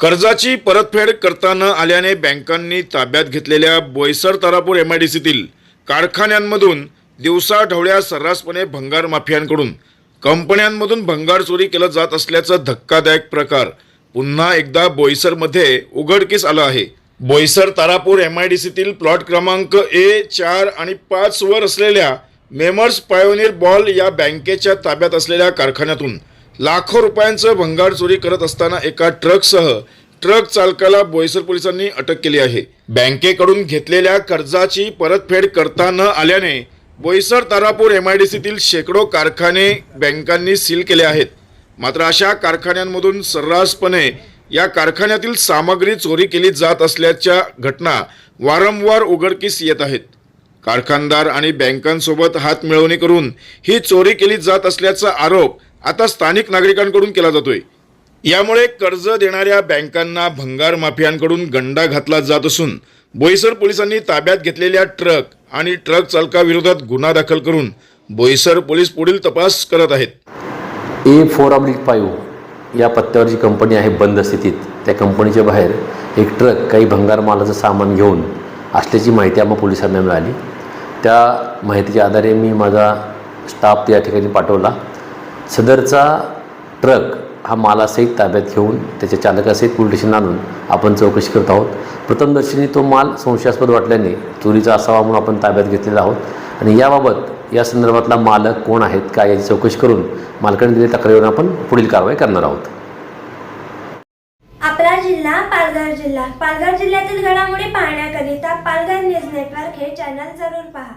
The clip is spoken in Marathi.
कर्जाची परतफेड करता न आल्याने बँकांनी ताब्यात घेतलेल्या Boisar Tarapur M I D सीतील कारखान्यांमधून दिवसाढवळ्या सर्रासपणे भंगार माफियांकडून कंपन्यांमधून भंगार चोरी केलं जात असल्याचा धक्कादायक प्रकार. पुन्हा एकदा बोईसरमध्ये उघडकीस आला आहे. Boisar Tarapur M I D सीतील plot क्रमांक ए चार आणि पाच वर असलेल्या मेमर्स पायोनियर बॉल या बँकेच्या ताब्यात असलेल्या कारखान्यातून लाखो रुपयांचं भंगार चोरी करत असताना एका ट्रकसह ट्रक चालकाला बोईसर पोलिसांनी अटक केली आहे. बँकेकडून घेतलेल्या कर्जाची परतफेड करता न आल्याने Boisar Tarapur M I D सीतील शेकडो कारखाने बँकांनी सील केले आहेत. मात्र अशा कारखान्यांमधून सर्रासपणे या कारखान्यातील सामग्री चोरी केली जात असल्याच्या घटना वारंवार उघडकीस येत आहेत. कारखानदार आणि बँकांसोबत हात मिळवणी करून ही चोरी केली जात असल्याचा आरोप आता स्थानिक नागरिकांकडून केला जातोय. यामुळे कर्ज देणाऱ्या बँकांना भंगार माफियांकडून गंडा घातला जात असून बोईसर पोलिसांनी ताब्यात घेतलेल्या ट्रक आणि ट्रक चालकाविरोधात गुन्हा दाखल करून बोईसर पोलीस पुढील तपास करत आहेत. ए फोर अब्लिक फाईव्ह या पत्त्यावर जी कंपनी आहे बंद स्थितीत त्या कंपनीच्या बाहेर एक ट्रक काही भंगार मालाचं सामान घेऊन असल्याची माहिती आम्हा पोलिसांना मिळाली. त्या माहितीच्या आधारे मी माझा स्टाफ या ठिकाणी पाठवला. सदरचा ट्रक हा मालासहित ताब्यात घेऊन त्याच्या चालकासहित पोलीस स्टेशन आणून आपण चौकशी करत आहोत. प्रथमदर्शनी तो माल संशयास्पद वाटल्याने चोरीचा असावा म्हणून आपण ताब्यात घेतलेला आहोत. आणि याबाबत या संदर्भातला मालक कोण आहेत काय याची चौकशी करून मालकाने दिलेल्या तक्रारीवर आपण पुढील कारवाई करणार आहोत. आपला जिल्हा पालघर जिल्हा. पालघर जिल्ह्यातील घडामोडी पाहण्याकरिता पालघर न्यूज नेटवर्क हे चॅनल जरूर पहा.